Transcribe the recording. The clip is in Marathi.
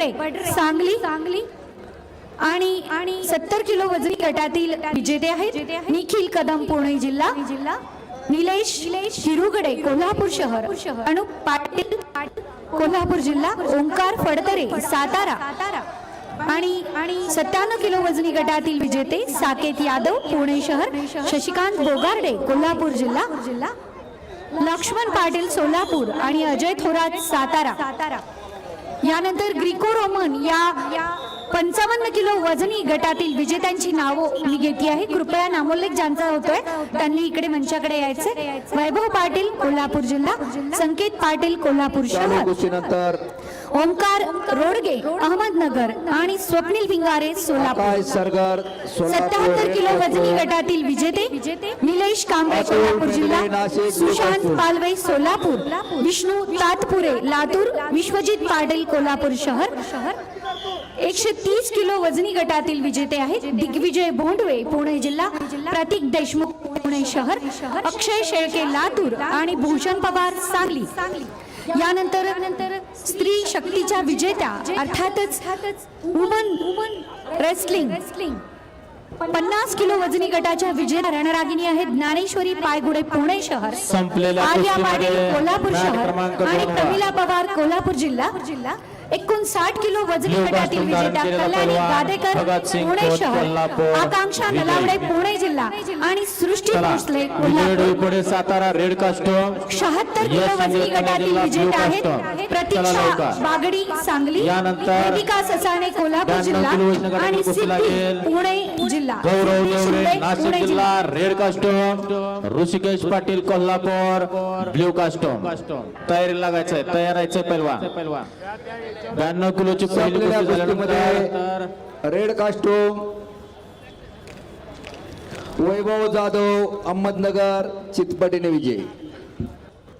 सांगली सांगली. आणि आणि सत्तर किलो वजनी गटातील विजेते आहेत निखिल कदम पुणे जिल्हा जिल्हा निलेश निलेश हिरुगडे कोल्हापूर शहर अनुप पाटील कोल्हापूर जिल्हा ओंकार फडतरे सातारा. आणि आणि सत्त्याण्णव किलो वजनी गटातील विजेते साकेत यादव पुणे शहर शशिकांत बोगार्डे कोल्हापूर जिल्हा जिल्हा. लक्ष्मण पाटील सोलापूर आणि अजय थोरात सातारा. सातारा. यानंतर ग्रीको रोमन या या पंचावन्न किलो वजनी गटातील विजेत्यांची नावं मी घेते आहे. कृपया नामोल्लेख ज्यांचा होतोय त्यांनी इकडे मंचाकडे यायचे. वैभव पाटील कोल्हापूर जिल्हा. संकेत पाटील कोल्हापूर शहर. ओंकार रोडगे अहमदनगर आणि स्वप्नील भिंगारे सोलापूर. सत्याहत्तर किलो वजनी गटातील विजेते निलेश कांबळे कोल्हापूर जिल्हा. सुशांत. पालवे सोलापूर. विष्णू तातपुरे लातूर. विश्वजित पाटील कोल्हापूर शहर. एकशे तीस किलो वजनी गटातील विजेते आहेत. दिग्विजय भोंडवे पुणे जिल्हा प्रतीक देशमुख पुणे शहर अक्षय शेळके लातूर आणि भूषण पवार सांगली. यानंतर नंतर स्त्री शक्तीच्या विजेत्या अर्थातच वुमन वुमन रेसलिंग. रेसलिंग. पन्नास किलो वजनी गटाच्या विजेत्या रणरागिणी आहेत ज्ञानेश्वरी पायगुडे पुणे शहर आर्या पाटील कोल्हापूर शहर आणि. प्रमिला पवार कोल्हापूर जिल्हा. जिल्हा. एकूण साठ किलो वजनी गटातील विजेत्या केलेला कल्याणी गादेकर पुणे शहर. कोल्हापूर, आकांक्षा. नलावडे पुणे जिल्हा आणि सृष्टी भोसले डोईफोडे सातारा रेड कास्टोम शहात्तर किलो वजनी गटातील विजेते आहेत प्रतीक्षा. बागडी सांगली वेदिका ससाणे कोल्हापूर जिल्हा आणि सिद्धी. पुणे जिल्हा. गौरव देवरे नाशिक पुणे जिल्हा. Red costume Rushikesh Patil Kolhapur blue costume तयारी लागायचंय तयार राहायचंय पहिलवान ब्याण्णव किलोची पहिली कुस्ती झाल्यानंतर रेड कास्टूम वैभव जाधव अहमदनगर चितपटीने विजय.